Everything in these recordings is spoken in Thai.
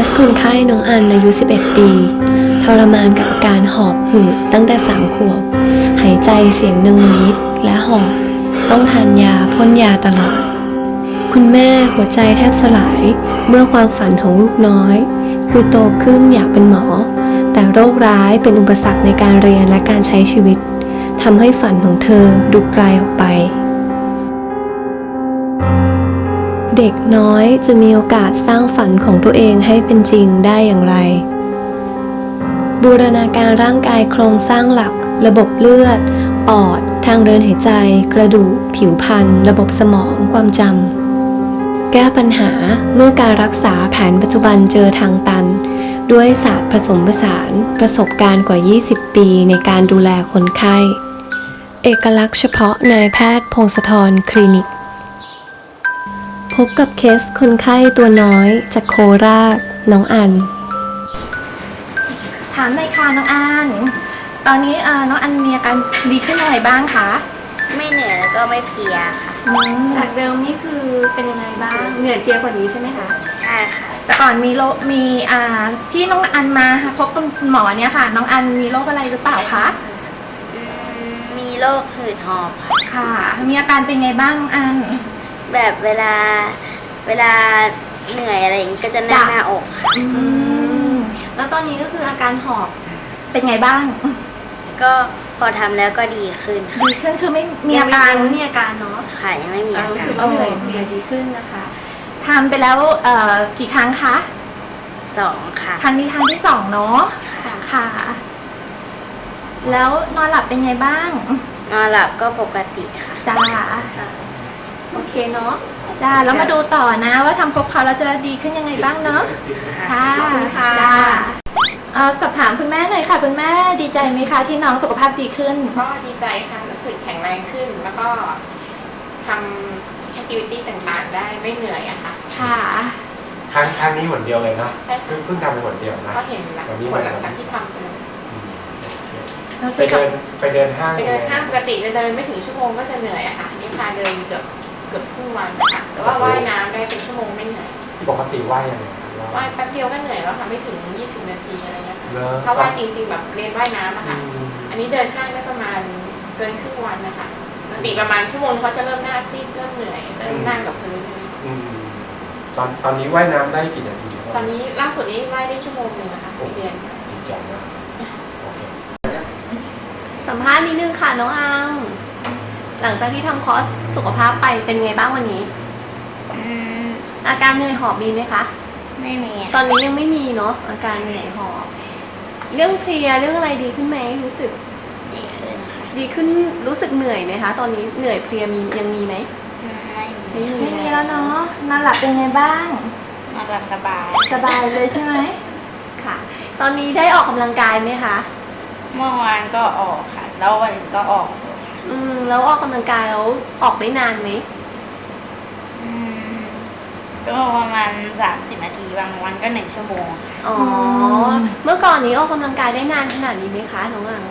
เคสคนไข้น้องอันอายุ 11 ปี ทรมานกับอาการหอบหืดตั้งแต่ 3 ขวบ หายใจเสียงหนึ่งนิดและหอบ ต้องทานยาพ่นยาตลอด คุณแม่หัวใจแทบสลายเมื่อความฝันของลูกน้อย คือโตขึ้นอยากเป็นหมอ แต่โรคร้ายเป็นอุปสรรคในการเรียนและการใช้ชีวิตทำให้ฝันของเธอดูไกลออกไป เด็กน้อยจะมีโอกาสสร้างฝันของตัวเองให้เป็นจริงได้อย่างไร บูรณาการร่างกายโครงสร้างหลัก ระบบเลือด ปอด ทางเดินหายใจ กระดูก ผิวพรรณ ระบบสมอง ความจำ แก้ปัญหาเมื่อการรักษาแผนปัจจุบันเจอทางตัน ด้วยศาสตร์ผสมผสาน ประสบการณ์กว่า 20 ปีในการดูแลคนไข้ เอกลักษณ์เฉพาะนายแพทย์พงศธรคลินิก บกับเคสคนไข้ตัวน้อยจากโคราชน้องอัน ถามหน่อยค่ะน้องอัน ตอนนี้เอ่อน้องอันมีอาการดีขึ้นอะไรบ้างคะไม่เหนื่อยแล้วก็ไม่เพลียค่ะ จากเดิมนี่คือเป็นยังไงบ้าง เหนื่อยเพลียกว่านี้ใช่ไหมคะ ใช่ค่ะ แต่ก่อนมีโรคมีอ่าที่น้องอันมาพบกับคุณหมอเนี่ยค่ะ น้องอันมีโรคอะไรหรือเปล่าคะอืมมีโรคหืดหอบค่ะ ค่ะ มีอาการเป็นไงบ้างน้องอัน แบบเวลาเวลาเหนื่อยอะไรอย่างนี้ก็จะแน่นจ้ะหน้าอกค่ะอืมแล้วตอนนี้ก็คืออาการหอบเป็นไงบ้าง ก็พอทำแล้วก็ดีขึ้นค่ะดีขึ้นคือไม่มีอาการยังไม่มีอาการเนาะค่ะยังไม่มีอารู้กาสึรกว่าเหนื่อยเพลียดีขึ้นนะคะ ทานไปแล้วเอ่อกี่ครั้งคะสองค่ะ ครั้งนี้ครั้งที่สองเนาะค่ะค่ะแล้วนอนหลับเป็นไงบ้างนอนหลับก็ปกติค่ะ จ้า โอเคเนาะจ้าแล้วมาดูต่อนะว่าทำครบเขาแล้วจะดีขึ้นยังไงบ้างเนาะค่ะขอบคุณค่ะ จ้าเอ่อสอบถามคุณแม่หน่อยค่ะ คุณแม่ดีใจไหมคะที่น้องสุขภาพดีขึ้น ก็ดีใจค่ะรู้สึกแข็งแรงขึ้น แล้วก็ทำแอคทิวิตี้ต่างๆ ได้ไม่เหนื่อยอะค่ะ ค่ะ ครั้งครั้งนี้หนเดียวเลยนะใช่เพิ่ค่ะงเพิ่งทำไปหนเดียวนะ ก็เห็นหลังวันนี้ผมาลหลังจากที่ทำไปเลยอืมแล้วไปไปกับเดินไปเดินห้างไปเดินห้างปกติจะเดินไม่ถึงชั่วโมงก็จะเหนื่อยอะค่ะนี่พาเดินเกือบ เกือบครึ่งวันนะคะแต่ว่าว่ายน้ำได้เป็นชั่วโมงไม่เหนื่อยปกติว่ายยังไงว่ายแป๊บเดียวก็เหนื่อยแล้วค่ะไม่ถึง 20 นาทีอะไรเงี้ยค่ะเนอะถ้าว่ายจริง ๆ แบบเรียนว่ายน้ำอะอืค่ะมอันนี้เดินห้างได้ประมาณเกินครึ่งวันนะคะปกติประมาณชั่วโมงเขาจะเริ่มหน้าซีดเริ่มเหนื่อยเริ่มนั่งกับพื้นอืมตอนตอนนี้ว่ายน้ำได้กี่นาทีครับตอนนี้ล่าสุดนี้ว่ายได้ชั่วโมงหนึ่งนะคะไปเรียนดีใจมากโอเคสัมภาษณ์นิดนึงค่ะน้องอัง หลังจากที่ทำคอร์สสุขภาพไปเป็นไงบ้างวันนี้ อืมอาการเหนื่อยหอบมีไหมคะ ไม่มีตอนนี้ยังไม่มีเนาะอาการเหนื่อยหอบ เรื่องเพลียเรื่องอะไรดีขึ้นไหมรู้สึกดีขึ้นค่ะดีขึ้นรู้สึกเหนื่อยไหมคะ ตอนนี้เหนื่อยเพลียมียังมีไหมไม่มีไม่มีแล้วเนาะนอนหลับเป็นไงบ้าง นอนหลับสบายสบายเลยใช่ไหมค่ะ ตอนนี้ได้ออกกำลังกายไหมคะ เมื่อวานก็ออกค่ะ แล้ววันนี้ก็ออก อืมแล้วออกกำลังกายแล้วออกได้นานไหม อืมก็ประมาณ 30 นาทีบางวันก็หนึ่งชั่วโมงค่ะอ๋อม เมื่อก่อนนี้ออกกำลังกายได้นานขนาดนี้ไหมคะน้องอัง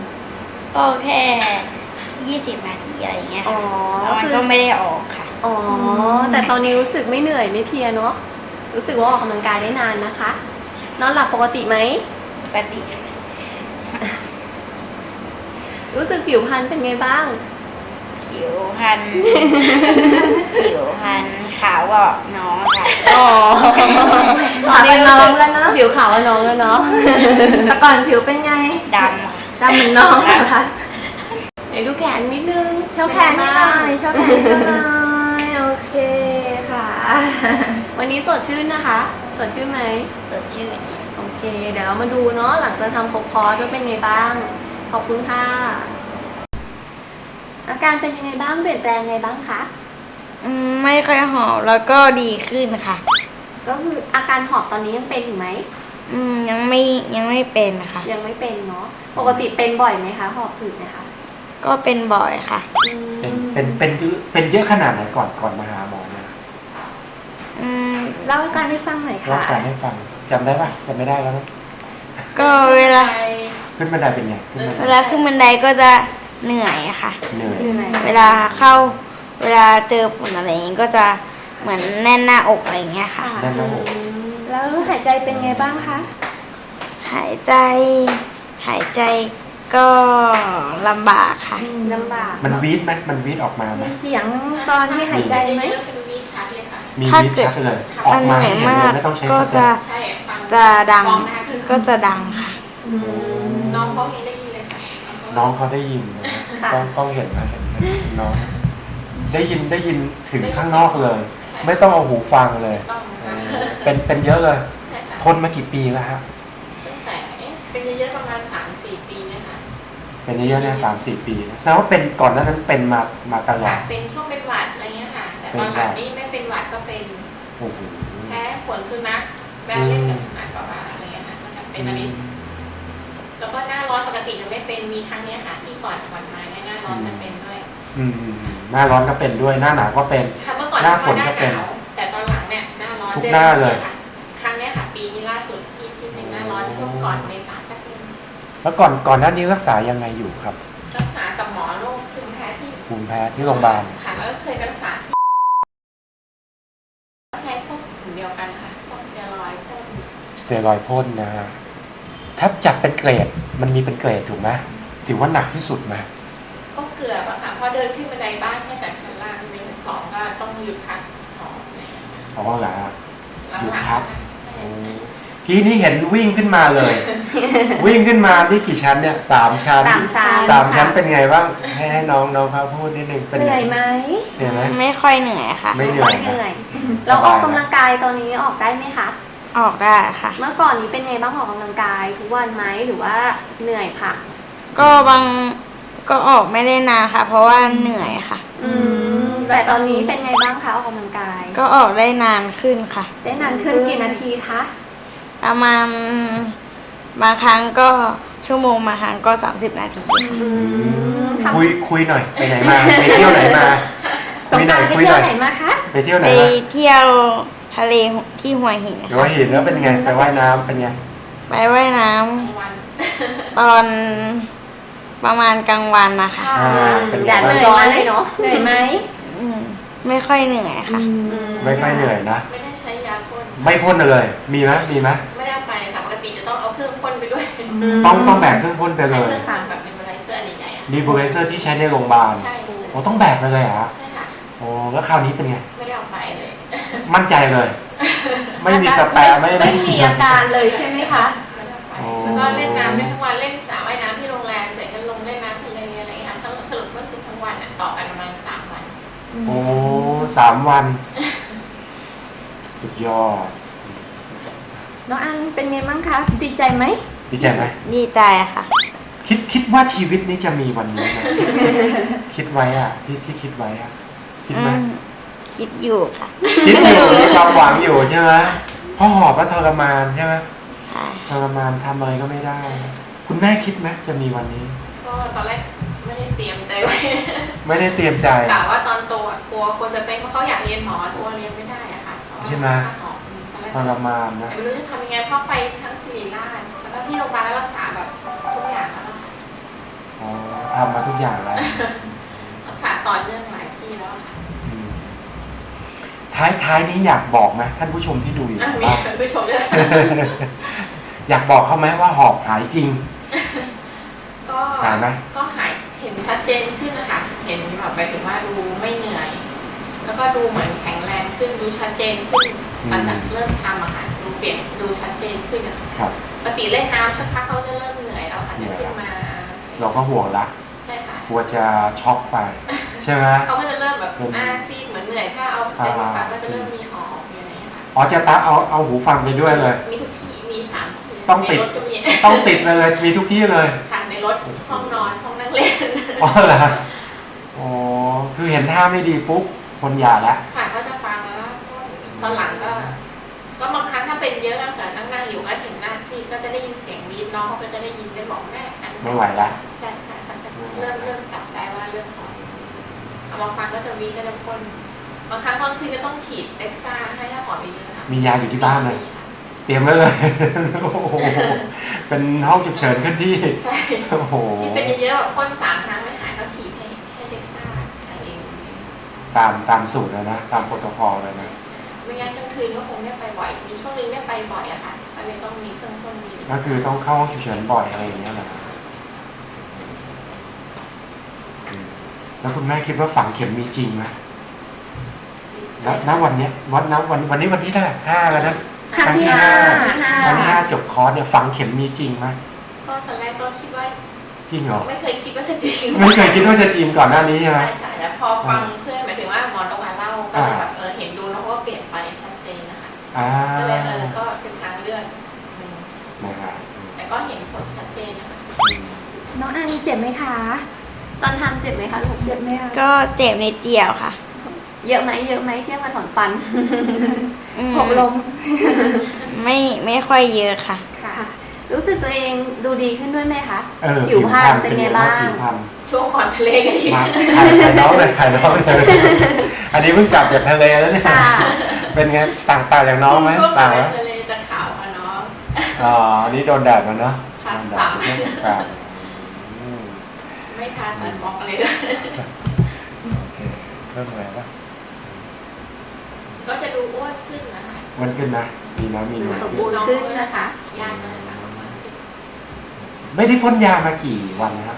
ก็แค่ยี่สิบนาทีอะไรอย่างเงี้ยอ๋อค่ะแล้วมันคือ ก็ไม่ได้ออกค่ะ อ๋อแต่ตอนนี้รู้สึกไม่เหนื่อยไม่เพลียเนาะรู้สึกว่าออกกำลังกายได้นานนะคะ นอนหลับปกติไหม ปกติค่ะ รู้สึกผิวพรรณเป็นไงบ้าง ผิวพรรณ ผิวพรรณขาวกว่าน้องค่ะ อ๋อขาวเป็นน้องแล้วเนอะผิวขาวกับน้องแล้วเนาะแต่ก่อนผิวเป็นไงดำค่ะ ดำเหมือนน้องเหรอคะไหนดูแขนนิดนึงโชว์แขนนิดหน่อยโชว์แขนนิดหน่อยโอเคค่ะ วันนี้สดชื่นนะคะ สดชื่นไหม สดชื่น โอเค เดี๋ยวเรามาดูเนาะหลังจากทำครบคอร์สว่าเป็นไงบ้าง ขอบคุณค่ะ อาการเป็นยังไงบ้างเปลี่ยนแปลงไงบ้างคะอืมไม่ค่อยหอบแล้วก็ดีขึ้นค่ะ ก็คืออาการหอบตอนนี้ยังเป็นอยู่ไหมอืมยังไม่ยังไม่เป็นค่ะ ยังไม่เป็นเนาะปกติเป็นบ่อยไหมคะ หอบหืดไหมคะก็เป็นบ่อยค่ะ อืมเป็นเป็นเป็นเยอะเป็นเยอะขนาดไหนก่อนก่อนมาหาหมอเนี่ยอืมเล่าอาการให้ฟังหน่อยเล่าค่ะ การให้ฟังจำได้ปะจำไม่ได้แล้วนะก็เวลา ขึ้นบันไดเป็นไงขึ้นบันไดเวลาขึ้นบันไดก็จะเหนื่อยค่ะเหนื่อยเหนื่อยเวลาเข้าเวลาเจอฝุ่นอะไรอย่างงี้ก็จะเหมือนแน่นหน้าอกอะไรอย่างเงี้ยค่ะ แน่นหน้าอกอืมแล้วหายใจเป็นไงบ้างคะ หายใจ หายใจก็ลำบากค่ะ ลำบาก มันวีดไหมมันวีดออกมาไหมมีเสียงตอนที่หายใจไหมเยอะเป็นวีชัดเลยค่ะมีถ้าวีดเกิดชัดเลย ออกมาให้เห็นเลยไม่ต้องใช้ก็สเต็จะปใช่ฟังจะดังมองหน้าขึ้นก็จะดังค่ะ น้องเขาเองได้ยินเลยค่ะน้องเขาได้ยินนะค่ะต้องต้องเห็นนะเห็นเห็นน้องได้ยินได้ยินถึงข้างนอกเลย ไม่ต้องเอาหูฟังเลยต้องเอนะอเป็นเป็นเยอะเลยใช่ค่ะทนมากี่ปีแล้วฮะตั้งแต่เอ๊ะเป็นเยอะๆประมาณสามสี่ปีเนะคะเป็นเยอะๆเนี่ยสามสี่ปีนะแสดงว่าเป็นก่อนหน้านั้นเป็นมามาตลอค่ะดเป็นช่วงเป็นหวัดอะไรเงี้ยค่ะ แต่ตอนหลังนี่ไม่เป็นหวัดก็เป็นโอ้โหแพ้ขนสุนัขแพ้เล่นกับสุนัขก็ว่าอะไรเงี้ยค่ะก็จะเป็นอันนี้ แล้วก็หน้าร้อนปกติจะไม่เป็นมีครั้งเนี้ยค่ะที่ก่อนก่อนมาเนี่ยหน้าร้อนจะเป็นด้วยอืมอืมอืมหน้าร้อนก็เป็นด้วยหน้าหนาวก็เป็น ค่ะเมื่อก่อนหน้าฝนหน้าก็เป็นหนาวแต่ตอนหลังเนี่ยหน้าร้อนทุกดือหน้าเลย ค่ะครั้งเนี้ยค่ะ ปีนี้ล่าสุดที่ที่เป็นหน้าร้อนช่วงก่อนเมษาแป๊บนึงแล้วก่อนก่อนหน้านี้รักษายังไงอยู่ครับรักษากับหมอโรคภูมิแพ้ที่ภูมิแพ้ที่โรงพยาบาลค่ะแล้วก็เคยไปรักษาที่ใช้พวกกลุ่มเดียวกันค่ะพวกสเตียรอยด์พวก สเตียรอยด์พ่นนะฮะ ถ้าจัดเป็นเกรดมันมีเป็นเกรดถูกไหมถือว่าหนักที่สุดไหมก็เกือบอะค่ะพอเดินขึ้นบันไดบ้านแค่จากชั้นล่างไปชั้นสองก็ต้องหยุดพักของอะไรอย่างเงี้ยเพราะว่าเหรอฮะหยุดหลังๆพักนะคะใช่ทีนี้เห็นวิ่งขึ้นมาเลย วิ่งขึ้นมาที่กี่ชั้นเนี่ยสามชั้นสามชั้นสามชั้นค่ะเป็นไงบ้างให้ให้น้องน้องเขาพูดนิดนึงเป็นเหนื่อยไงไหมเหนื่อยไหม ไม่ค่อยเหนื่อยค่ะ ไม่เหนื่อยเหนื่อยสเราบายออกกำลังกายตอนนี้ออกได้ไหมคะ ออกได้ค่ะ เมื่อก่อนนี้เป็นไงบ้างออกกำลังกายทุกวันไหมหรือว่าเหนื่อยพักก็บางก็ออกไม่ได้นานค่ะ เพราะว่าเหนื่อยค่ะ อืมแต่ตอนนี้เป็นไงบ้างคะออกกำลังกาย ก็ออกได้นานขึ้นค่ะ ได้นานขึ้นกี่นาทีคะประมาณบางครั้งก็ชั่วโมงบางครั้งก็ 30 นาทีค่ะ อืมทำคุยคุยหน่อยไปไหนมา ไปเที่ยวไหนมาสงคุยกหน่ราอยรไปคุยหเที่ยน่วอยไหนมาคะไปเที่ยวไหนไปมาเที่ยว ทะเลที่หัวหินหรือค่ะว่าหินแล้วเป็นไงไปว่ายน้ำเป็นไงไปว่ายน้ำกลางวันตอนประมาณกลางวันนะคะอ่าเป็นไงแดดบ้ามันงร้อนเลยเนาะเหนื่อยไหมอืมไม่ค่อยเหนื่อยค่ะ ไม่ค่อยเหนื่อยนะ ไม่ได้ใช้ยาพ่นไม่พ่นเลย มีไหมมีไหมไม่ได้เอาไปค่ะปกติจะต้องเอาเครื่องพ่นไปด้วยต้องต้องแบกเครื่องพ่นไปใช้เลเคยรื่องทำแบบเป็นไบรเซอร์อันใหญ่ๆอะดีบูเรเซอร์ที่ใช้ในโรงพยาบาลใช่โอ้ต้องแบกไปเลยเหรอใช่ค่ะโอ้แล้วคราวนี้เป็นไง ไม่ได้เอาไปเลย มั่นใจเลย ไม่มีสแปร์ไม่ไม่มีอาการเลยใช่ไหมคะไม่ได้เอาไปอ๋อแล้วก็เล่นน้ำได้ทั้งวันเล่นสระว่ายน้ำที่โรงแรมเสร็จก็ลงเล่นน้ำทะเลอะไรอย่างเงี้ยทั้งสรุปก็คือทั้งวันอะต่อกันประมาณสามวันโอ้สามวัน สุดยอดน้องอันเป็นไงบ้างคะดีใจไหมดีใจไหมดีใจค่ะ คิดคิดว่าชีวิตนี้จะมีวันนี้ไหมคิดไว้อะที่ที่คิดไว้อะคิดอืไหมม คิดอยู่ค่ะคิดอยู่มีความหวังอยู่ใช่ไหมเพ่อหอบก็ทรมานใช่ไหมใช่ทรมานทำอะไรก็ไม่ได้ คุณแม่คิดไหมจะมีวันนี้ ก็ตอนแรกไม่ได้เตรียมใจไว้ ไม่ได้เตรียมใจกะว่าตอนโตอะกลัวกลัวจะเป็นเพราะเขาอยากเรียนหมอกลัวเรียนไม่ได้อะค่ะเพราะว่าใช่ไหมค่าหออืมตอนแรกทรมานนะแต่ไม่รู้จะทำยังไงเพราะไปทั้งสิริราชแล้วก็ที่โรงพยาบาลรักษาแบบทุกอย่างแล้วอะค่ะอ๋อทำมาทุกอย่างแล้วรักษาต่อเนื่องหลายที่แล้วอะค่ะอืม ท้ายท้ายนี้อยากบอกไหมท่านผู้ชมที่ดูอยู่อะมีว่าคุณผู้ชมด้วย อยากบอกเขาไหมว่าหอบหายจริงก็หายไหมก็หายเห็นชัดเจนขึ้นนะคะ เห็นแบบไปถึงว่าดูไม่เหนื่อย แล้วก็ดูเหมือนแข็งแรงขึ้นดูชัดเจนขึ้นหลังจากเริ่มทำอะค่ะดูเปลี่ยนดูชัดเจนขึ้นอะค่ะครับ ปกติเล่นน้ำสักพักเขาจะเริ่มเหนื่อยแล้วค่ะจะขึ้นมาเราก็ห่วงละใช่ค่ะกลัวจะช็อกไป ใช่ไหม เขาก็จะเริ่มแบบหน้าซีดเหมือนเหนื่อยถ้า เอาเด็กมาฟังก็จะเริ่มมีหอบมีอะไรอย่างเงี้ยค่ะอ๋อเจะตาเอาเอาหูฟังไปด้วยเลย มีทุกที่มีสามที่ต้องติด ในรถก็มีต้องติดไปเลยมีทุกที่เลยค่ะในรถห้องนอนห้องนั่งเล่นอ๋อเหรออ๋อคือเห็นท่าไม่ดีปุ๊บคนหย่าแล้วค่ะเขาจะฟังแล้วตอนหลังก็ ก็บางครั้งถ้าเป็นเยอะแล้วแต่นั่งนั่งๆอยู่ก็เห็นหน้าซีดก็จะได้ยินเสียงวีดน้องเขาก็จะได้ยินได้บอกแม่อันนี้ไม่ไหวละใช่ค่ะเขาจะเริ่มเริ่มจับได้ว่าเริ่มหอบเอาบางครั้งก็จะวีดก็จะพ่น บางครั้งบางทีจะต้องฉีดเอ็กซ่าให้ถ้าหอบไปเยอะค่ะมียาอยู่ที่บ้านเลย เตรียมไว้เลย โอ้โห เป็นห้องฉุกเฉินขึ้นที่ ใช่โอ้โห ที่เป็นเยอะๆแบบพ่นสามครั้งไม่หายก็ฉีดให้ให้เอ็กซ่าอะไรเองตามตามสูตรเลยนะ ตามโปรโตคอลเลยนะ ไม่งานกลางคืนก็คงได้ไปบ่อย มีช่วงนึงได้ไปบ่อยอะค่ะตอนนี้ต้องมีเครื่องพ่นดินก็คือต้องเข้าห้องฉุกเฉินบ่อยอะไรอย่างเงี้ยแหละอืมแล้วคุณแม่คิดว่าฝังเข็มมีจริงไหม ณณวันเนี้ยวันณวันวันนี้วันที่เท่าไหร่ห้าแล้วนะครั้งที่ห้าครั้งที่ห้าจบคอร์สเนี่ยฝังเข็มมีจริงไหมก็ตอนแรกก็คิดว่าจริงเหรอไม่เคยคิดว่าจะจริงไม่เคยคิดว่าจะจริงก่อนหน้านี้ใช่ไหมใช่ใช่แล้วพอฟังเพื่อนหมายถึงว่าหมอนกมาเล่าก็เลยแบบเออเห็นดูแล้วก็เปลี่ยนไปชัดเจนนะคะอ่าก็เลยเออก็เป็นทางเลือกหนึ่งนะครับแต่ก็เห็นผลชัดเจนนะคะอืมน้องอันเจ็บไหมคะ ตอนทำเจ็บไหมคะลูกเจ็บไหมคะก็เจ็บนิดเดียวค่ะ เยอะไหมเยอะไหมเทียบกับถอนฟันอืมหกล้มไม่ไม่ค่อยเยอะค่ะ ค่ะ รู้สึกตัวเองดูดีขึ้นด้วยไหมคะเออผิวพรรณเป็นไงบ้างผิวพรรณช่วงก่อนทะเลกันอีกมาถ่ายถ่ายน้องเลยถ่ายน้องเลยอันนี้เพิ่งกลับจากทะเลแล้วเนี่ยค่ะเป็นไงต่างต่างจากน้องไหมช่วงก่อต่านงไปไหมทะเลจะขาวกว่าน้องอ๋ออันนี้โดนแดดมาเนาะค่ะโดนแดดสามเรื่องการอืมไม่ทานมันบอกเลยด้วยโอเคเริ่มอะไรวะ ก็จะดูอ้วนขึ้นนะคะวันขึ้นนะมีนะมีหน่วยสมขึ้บูนรณ์ขึ้นนะคะญาติก็เลยถามว่าไม่ได้พ่นยามากี่วันนะฮะ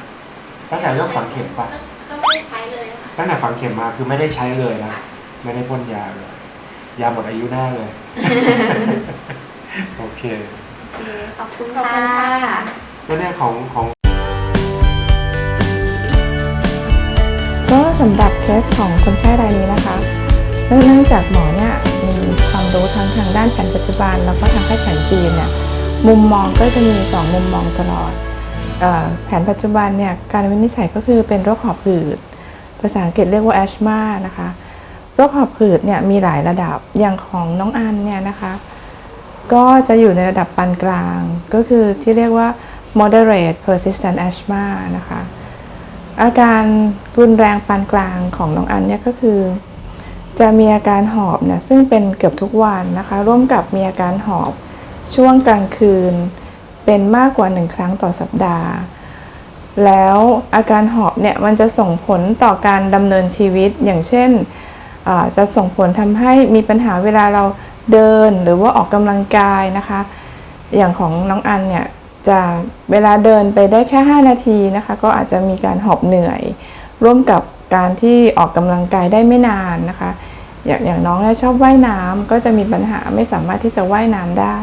ตั้งแต่เริ่มฝังเข็มปะก็ไม่ได้ใช้เลยค่ะตั้งแต่ฝังเข็มมาคือไม่ได้ใช้เลยนะ ไม่ได้พ่นยาเลย ยาหมดอายุแน่เลย โอเคขอบคุณขอบค่ะคุณค่ะ แล้วเนี่ยของของ ก็สำหรับเคสของคนไข้รายนี้นะคะ เนื่องจากหมอเนี่ยมีความรู้ทั้งทางด้านแผนปัจจุบัน แล้วก็ทางแพทย์แผนจีนเนี่ยมุมมองก็จะมี 2 มุมมองตลอดออแผนปัจจุบันเนี่ยการวินิจฉัยก็คือเป็นโรคหอบหืดภาษาอังกฤษเรียกว่า asthma นะคะโรคหอบหืดเนี่ยมีหลายระดับอย่างของน้องอันเนี่ยนะคะก็จะอยู่ในระดับปานกลาง ก็คือที่เรียกว่า moderate persistent asthma นะคะอาการรุนแรงปานกลางของน้องอันเนี่ยก็คือ จะมีอาการหอบเนี่ยซึ่งเป็นเกือบทุกวันนะคะ ร่วมกับมีอาการหอบช่วงกลางคืน เป็นมากกว่าหนึ่งครั้งต่อสัปดาห์ แล้วอาการหอบเนี่ยมันจะส่งผลต่อการดำเนินชีวิตอย่างเช่นจะส่งผลทำให้มีปัญหาเวลาเราเดินหรือว่าออกกำลังกายนะคะ อย่างของน้องอันเนี่ยจะเวลาเดินไปได้แค่ 5 นาทีนะคะ ก็อาจจะมีการหอบเหนื่อย ร่วมกับ การที่ออกกำลังกายได้ไม่นานนะคะ อย่างอย่างน้องเนี่ยชอบว่ายน้ำก็จะมีปัญหาไม่สามารถที่จะว่ายน้ำได้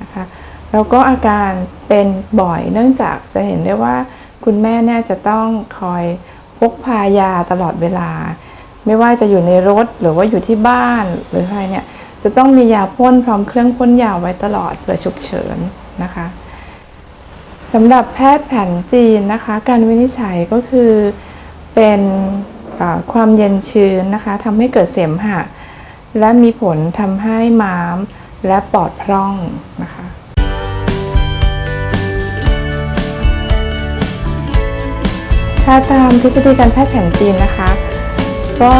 นะคะแล้วก็อาการเป็นบ่อยเนื่องจากจะเห็นได้ว่าคุณแม่เนี่ยจะต้องคอยพกพายาตลอดเวลา ไม่ว่าจะอยู่ในรถหรือว่าอยู่ที่บ้านหรืออะไรเนี่ยจะต้องมียาพ่นพร้อมเครื่องพ่นยาไว้ตลอดเผื่อฉุกเฉินนะคะสำหรับแพทย์แผนจีนนะคะ การวินิจฉัยก็คือ เป็นความเย็นชื้นนะคะทำให้เกิดเสมหะ และมีผลทำให้ม้ามและปอดพร่องนะคะถ้าตามทฤษฎีการแพทย์แผนจีนนะคะ ก็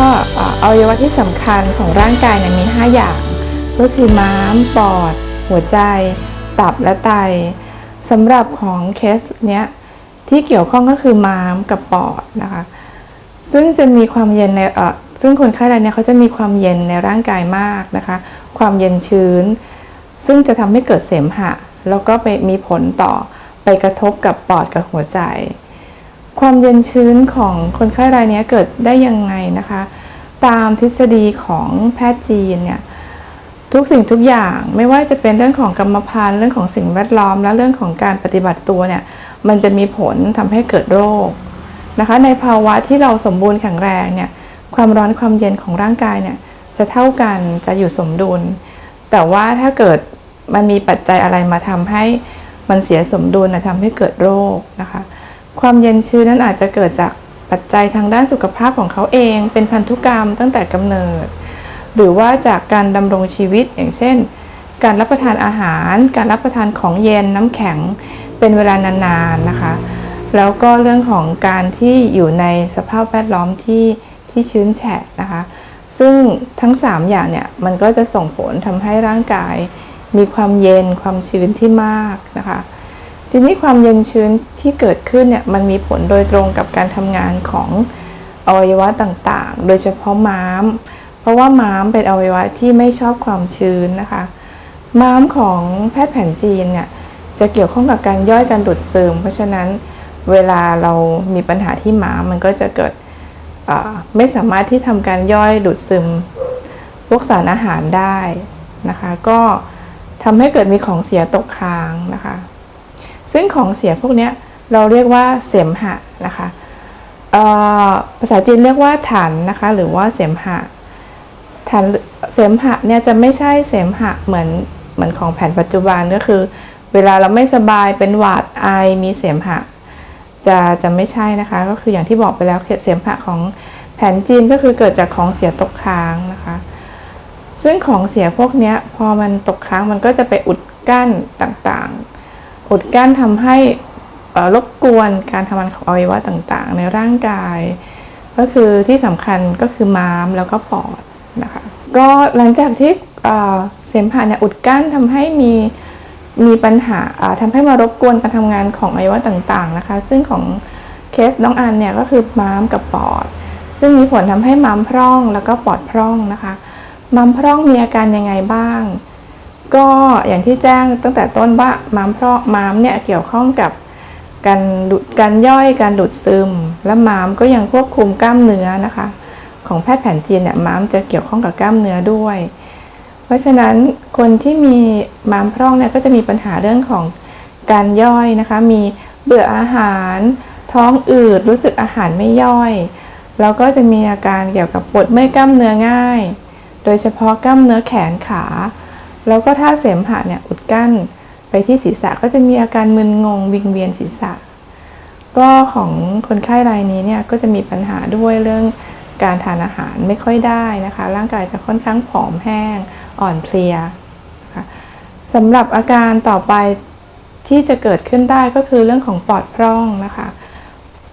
อวัยวะที่สำคัญของร่างกายเนี่ยมี 5 อย่าง ก็คือม้าม ปอด หัวใจ ตับและไตสำหรับของเคสเนี้ยที่เกี่ยวข้องก็คือม้ามกับปอดนะคะ ซึ่งจะมีความเย็นในเอ่อซึ่งคนไข้รายนี้เขาจะมีความเย็นในร่างกายมากนะคะ ความเย็นชื้น ซึ่งจะทำให้เกิดเสมหะ แล้วก็ไปมีผลต่อไปกระทบกับปอดกับหัวใจ ความเย็นชื้นของคนไข้รายนี้เกิดได้ยังไงนะคะ ตามทฤษฎีของแพทย์จีนเนี่ยทุกสิ่งทุกอย่างไม่ว่าจะเป็นเรื่องของกรรมพันธุ์เรื่องของสิ่งแวดล้อม และเรื่องของการปฏิบัติตัวเนี่ยมันจะมีผลทำให้เกิดโรค นะคะ ในภาวะที่เราสมบูรณ์แข็งแรงเนี่ยความร้อนความเย็นของร่างกายเนี่ยจะเท่ากันจะอยู่สมดุล แต่ว่าถ้าเกิดมันมีปัจจัยอะไรมาทำให้มันเสียสมดุลนะทำให้เกิดโรคนะคะ ความเย็นชื้นนั้นอาจจะเกิดจากปัจจัยทางด้านสุขภาพของเขาเอง เป็นพันธุกรรมตั้งแต่กำเนิด หรือว่าจากการดำรงชีวิตอย่างเช่น การรับประทานอาหาร การรับประทานของเย็นน้ำแข็งเป็นเวลานานๆนะคะ แล้วก็เรื่องของการที่อยู่ในสภาพแวดล้อมที่ที่ชื้นแฉะนะคะ ซึ่งทั้ง 3 อย่างเนี่ยมันก็จะส่งผลทำให้ร่างกาย มีความเย็นความชื้นที่มากนะคะทีนี้ความเย็นชื้นที่เกิดขึ้นเนี่ยมันมีผลโดยตรงกับการทำงานของอวัยวะต่างๆ โดยเฉพาะม้าม เพราะว่าม้ามเป็นอวัยวะที่ไม่ชอบความชื้นนะคะ ม้ามของแพทย์แผนจีนเนี่ยจะเกี่ยวข้องกับการย่อยการดูดซึมเพราะฉะนั้น เวลาเรามีปัญหาที่ม้ามันก็จะเกิดไม่สามารถที่ทำการย่อยดูดซึม พวกสารอาหารได้นะคะ ก็ทำให้เกิดมีของเสียตกค้างนะคะ ซึ่งของเสียพวกนี้เราเรียกว่าเสมหะนะคะภาษาจีนเรียกว่าถันนะคะหรือว่าเสมหะถันเสมหะเนี่ยจะไม่ใช่เสมหะเหมือนเหมือนของแผนปัจจุบันก็คือ เวลาเราไม่สบายเป็นหวัดไอมีเสมหะ จะจะไม่ใช่นะคะ ก็คืออย่างที่บอกไปแล้วเสมหะของแผนจีนก็คือเกิดจากของเสียตกค้างนะคะ ซึ่งของเสียพวกนี้พอมันตกค้างมันก็จะไปอุดกั้นต่างๆ อุดกั้นทำให้รบกวนการทำงานของอวัยวะต่างๆ ในร่างกาย ก็คือที่สำคัญก็คือม้ามแล้วก็ปอดนะคะ ก็หลังจากที่เอ่อเสมหะเนี่ยอุดกั้นทำให้มี มีปัญหาาทำให้มารบกวนการทำงานของอวัยวะต่างๆนะคะ ซึ่งของเคสน้องอันเนี่ยก็คือม้ามกับปอด ซึ่งมีผลทำให้ม้ามพร่องแล้วก็ปอดพร่องนะคะม้ามพร่องมีอาการยังไงบ้าง ก็อย่างที่แจ้งตั้งแต่ต้นว่าม้ามพร่องม้ามเนี่ยเกี่ยวข้องกับการดูดการย่อยการดูดซึม และม้ามก็ยังควบคุมกล้ามเนื้อนะคะ ของแพทย์แผนจีนเนี่ยม้ามจะเกี่ยวข้องกับกล้ามเนื้อด้วย เพราะฉะนั้นคนที่มีม้ามพร่องเนี่ยก็จะมีปัญหาเรื่องของการย่อยนะคะ มีเบื่ออาหาร ท้องอืดรู้สึกอาหารไม่ย่อยแล้วก็จะมีอาการเกี่ยวกับปวดเมื่อยกล้ามเนื้อง่าย โดยเฉพาะกล้ามเนื้อแขนขา แล้วก็ถ้าเสมหะเนี่ยอุดกั้นไปที่ศีรษะก็จะมีอาการมึนงงวิงเวียนศีรษะ ก็ของคนไข้รายนี้เนี่ยก็จะมีปัญหาด้วยเรื่องการทานอาหารไม่ค่อยได้นะคะ ร่างกายจะค่อนข้างผอมแห้ง อ่อนเพลียนะคะสำหรับอาการต่อไปที่จะเกิดขึ้นได้ก็คือเรื่องของปอดพร่องนะคะ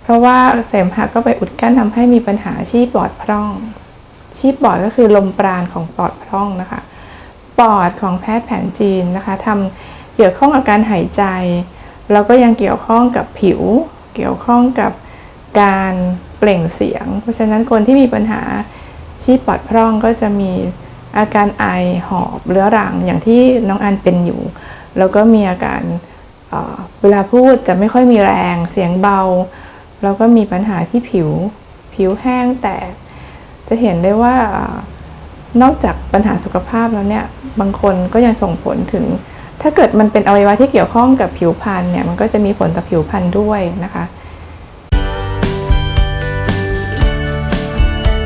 เพราะว่าเสมหะก็ไปอุดกั้นทำให้มีปัญหาชีพปอดพร่อง ชีพปอดก็คือลมปราณของปอดพร่องนะคะ ปอดของแพทย์แผนจีนนะคะทำเกี่ยวข้องกับการหายใจแล้วก็ยังเกี่ยวข้องกับผิว เกี่ยวข้องกับการเปล่งเสียง เพราะฉะนั้นคนที่มีปัญหาชีพปอดพร่องก็จะมี อาการไอหอบเรื้อรังอย่างที่น้องอันเป็นอยู่ แล้วก็มีอาการเอ่อเวลาพูดจะไม่ค่อยมีแรงเสียงเบา แล้วก็มีปัญหาที่ผิวผิวแห้งแตก จะเห็นได้ว่าอ่อนอกจากปัญหาสุขภาพแล้วเนี่ยบางคนก็ยังส่งผลถึง ถ้าเกิดมันเป็นอวัยวะที่เกี่ยวข้องกับผิวพรรณเนี่ยมันก็จะมีผลต่อผิวพรรณด้วยนะคะ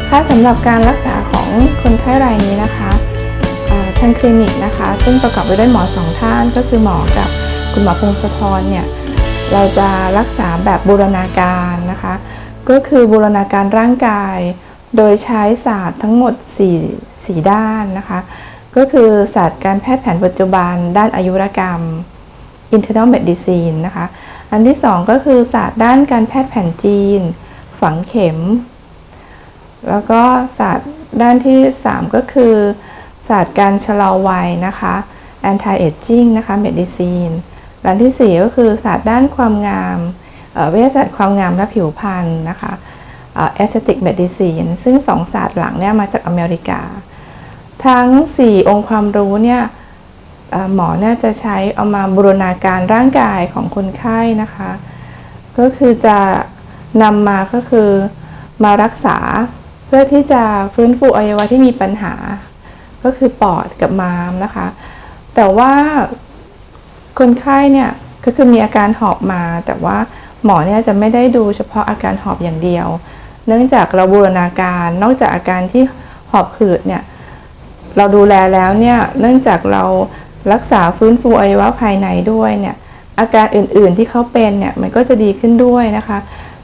ค่ะสำหรับการรักษา ของคนไข้รายนี้นะคะเอ่อทางคลินิกนะคะ ซึ่งประกอบไปด้วยหมอสองท่านก็คือหมอกับคุณหมอพงศธรเนี่ยเราจะรักษาแบบบูรณาการนะคะ ก็คือบูรณาการร่างกาย โดยใช้ศาสตร์ทั้งหมด 4 4 ด้านนะคะ ก็คือศาสตร์การแพทย์แผนปัจจุบัน ด้านอายุรกรรม internal medicine นะคะ อันที่ 2 ก็คือศาสตร์ด้านการแพทย์แผนจีน ฝังเข็ม แล้วก็ศาสตร์ ด้านที่ 3 ก็คือ ศาสตร์การชะลอวัยนะคะ anti aging นะคะ medicine ด้านทีสี่4 ก็คือศาสตร์ด้านความงามเวิทยาศาสตร์ความงามและผิวพรรณนะคะ aesthetic medicine ซึ่งสองศาสตร์หลังเนี่ยมาจากอเมริกา ทั้ง 4 องค์ความรู้เนี่ยหมอเนี่ยจะใช้เอามาบูรณาการร่างกายของคนไข้นะคะ ก็คือจะนำมาก็คือมารักษา เพื่อที่จะฟื้นฟูอวัยวะที่มีปัญหา ก็คือปอดกับม้ามนะคะ แต่ว่าคนไข้เนี่ยก็คือมีอาการหอบมา แต่ว่าหมอเนี่ยจะไม่ได้ดูเฉพาะอาการหอบอย่างเดียว เนื่องจากเราบูรณาการนอกจากอาการที่หอบหืดเนี่ยเราดูแลแล้วเนี่ยเนื่องจากเรารักษาฟื้นฟูอวัยวะภายในด้วยเนี่ยอาการอื่นๆที่เขาเป็นเนี่ยมันก็จะดีขึ้นด้วยนะคะ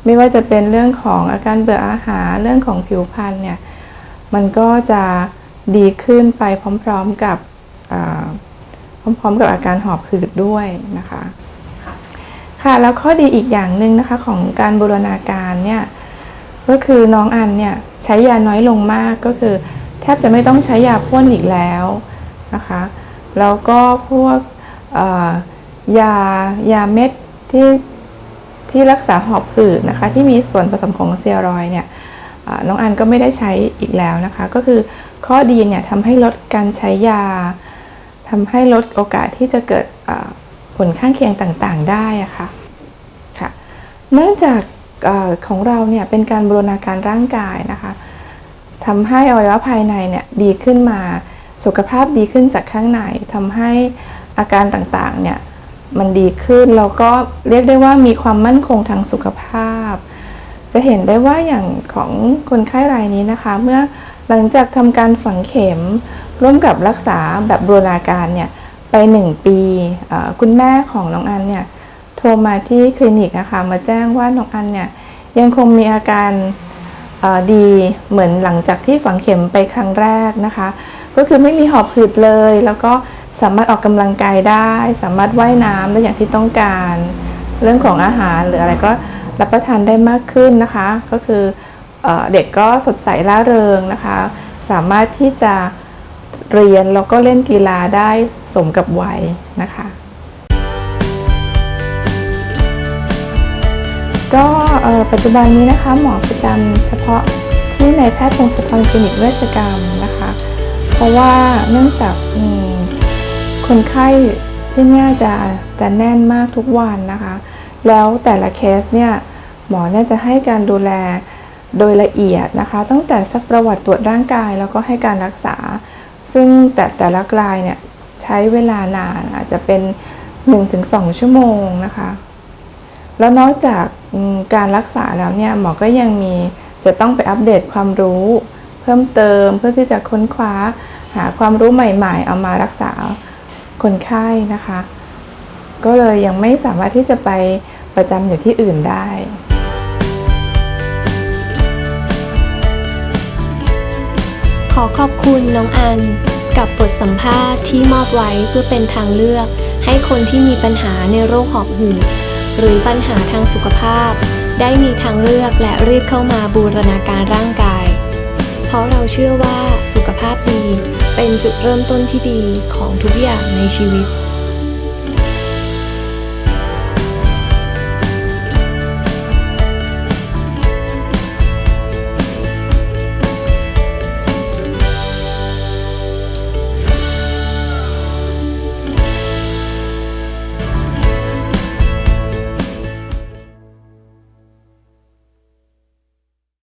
ไม่ว่าจะเป็นเรื่องของอาการเบื่ออาหารเรื่องของผิวพรรณเนี่ยมันก็จะดีขึ้นไปพร้อมๆกับพร้อมๆกับอาการหอบหืดด้วยนะคะค่ะแล้วข้อดีอีกอย่างหนึ่งนะคะของการบูรณาการเนี่ยก็คือน้องอันเนี่ยใช้ยาน้อยลงมากก็คือ แทบจะไม่ต้องใช้ยาพ่นอีกแล้วนะคะแล้วก็พวกยายาเม็ดที่ ที่รักษาหอบหืดนะคะ ที่มีส่วนผสมของเซียรอยเนี่ยน้องอันก็ไม่ได้ใช้อีกแล้วนะคะ ก็คือข้อดีเนี่ยทำให้ลดการใช้ยาทำให้ลดโอกาสที่จะเกิดผลข้างเคียงต่างๆ ได้ะค่ะค่ะเนื่องจากออของเราเนี่ยเป็นการบูรณาการร่างกายนะคะทำให้อวัยวะภายในเนี่ยดีขึ้นมาสุขภาพดีขึ้นจากข้างในทำให้อาการต่างๆเนี่ย มันดีขึ้นแล้วก็เรียกได้ว่ามีความมั่นคงทางสุขภาพ จะเห็นได้ว่าอย่างของคนไข้รายนี้นะคะ เมื่อหลังจากทำการฝังเข็ม ร่วมกับรักษาแบบบูรณาการเนี่ยไป 1 ปีคุณแม่ของน้องอันเนี่ยโทรมาที่คลินิกนะคะมาแจ้งว่าน้องอันเนี่ยยังคงมีอาการดีเหมือนหลังจากที่ฝังเข็มไปครั้งแรกนะคะ ก็คือไม่มีหอบหืดเลยแล้วก็ สามารถออกกำลังกายได้ สามารถว่ายน้ำได้อย่างที่ต้องการ เรื่องของอาหารหรืออะไรก็รับประทานได้มากขึ้นนะคะ ก็คือเอเด็กก็สดใสร่าเริงนะคะ สามารถที่จะเรียนแล้วก็เล่นกีฬาได้สมกับวัยนะคะ ก็ปัจจุบันนี้นะคะหมอประจำเฉพาะที่ในแพทย์พงศธรคลินิกเวชกรรมนะคะ เพราะว่าเนื่องจาก คนไข้ที่นี่จะจะแน่นมากทุกวันนะคะ แล้วแต่ละเคสเนี่ยหมอเนี่ยจะให้การดูแลโดยละเอียดนะคะ ตั้งแต่ซักประวัติตรวจร่างกายแล้วก็ให้การรักษา ซึ่งแต่แต่ละรายเนี่ยใช้เวลานานอาจจะเป็น 1-2 ชั่วโมงนะคะ แล้วนอกจากการรักษาแล้วเนี่ยหมอก็ยังมีจะต้องไปอัปเดตความรู้เพิ่มเติมเพื่อที่จะค้นคว้าหาความรู้ใหม่ ๆ เอามารักษา คนไข้นะคะ ก็เลยยังไม่สามารถที่จะไปประจำอยู่ที่อื่นได้ขอขอบคุณน้องอัน กับบทสัมภาษณ์ที่มอบไว้เพื่อเป็นทางเลือก ให้คนที่มีปัญหาในโรคหอบหืดหรือปัญหาทางสุขภาพ ได้มีทางเลือกและรีบเข้ามาบูรณาการร่างกาย เพราะเราเชื่อว่าสุขภาพดี เป็นจุดเริ่มต้นที่ดีของทุกอย่างในชีวิต